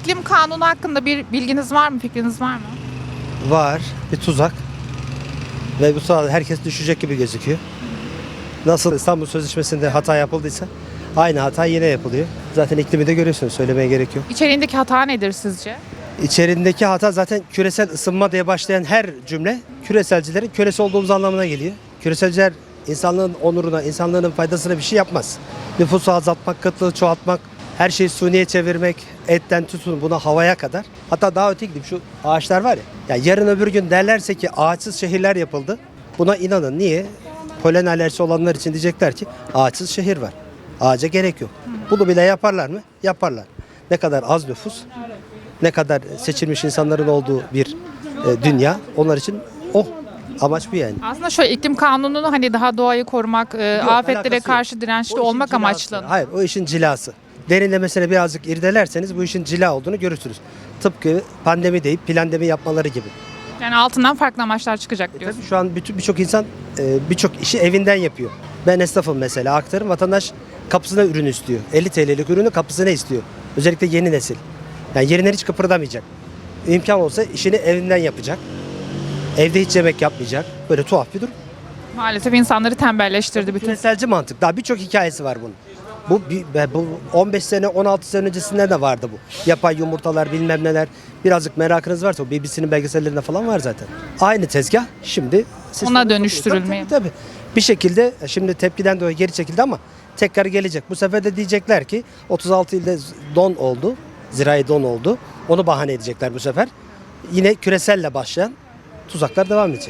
iklim kanunu hakkında bir bilginiz var mı, fikriniz var mı? Var bir tuzak. Ve bu sırada herkes düşecek gibi gözüküyor. Nasıl İstanbul Sözleşmesi'nde hata yapıldıysa aynı hata yine yapılıyor. Zaten iklimi de görüyorsunuz söylemeye gerek yok. İçeriğindeki hata nedir sizce? İçerindeki hata zaten küresel ısınma diye başlayan her cümle küreselcilerin kölesi olduğumuz anlamına geliyor. Küreselciler insanlığın onuruna, insanlığın faydasına bir şey yapmaz. Nüfusu azaltmak, kıtlığı çoğaltmak, her şeyi suniye çevirmek, etten tutun buna havaya kadar. Hatta daha öte gidip şu ağaçlar var ya. ya yarın öbür gün derlerse ki ağaçsız şehirler yapıldı. Buna inanın. Niye? Polen alerjisi olanlar için diyecekler ki ağaçsız şehir var. Ağaca gerek yok. Bunu bile yaparlar mı? Yaparlar. Ne kadar az nüfus, ne kadar seçilmiş insanların olduğu bir e, dünya onlar için o amaç bu yani. Aslında şöyle iklim kanununu hani daha doğayı korumak, e, Yok, afetlere yok. karşı dirençli O olmak amaçlı. Hayır o işin cilası. Derinlemesine birazcık irdelerseniz bu işin cila olduğunu görürsünüz. Tıpkı pandemi deyip plandemi yapmaları gibi. Yani altından farklı amaçlar çıkacak diyorsun. Tabii şu an bütün birçok insan e, birçok işi evinden yapıyor. Ben esnafım mesela aktarım vatandaş kapısına ürün istiyor. 50 TL'lik ürünü kapısına istiyor. Özellikle yeni nesil. Yani yerinden hiç kıpırdamayacak. İmkan olsa işini evinden yapacak. Evde hiç yemek yapmayacak. Böyle tuhaf bir durum. Maalesef insanları tembelleştirdi bütün. Küreselci mantık. Daha birçok hikayesi var bunun. Bu, bu 15 sene 16 sene öncesinden de vardı bu. Yapay yumurtalar bilmem neler. Birazcık merakınız varsa o BBC'nin belgesellerinde falan var zaten. Aynı tezgah şimdi Ona dönüştürülmeye. Tabii, tabii. Bir şekilde e, şimdi tepkiden dolayı geri çekildi ama tekrar gelecek. Bu sefer de diyecekler ki 36 ilde don oldu. Zirai don oldu. Onu bahane edecekler bu sefer. Yine küreselle başlayan tuzaklar devam edecek.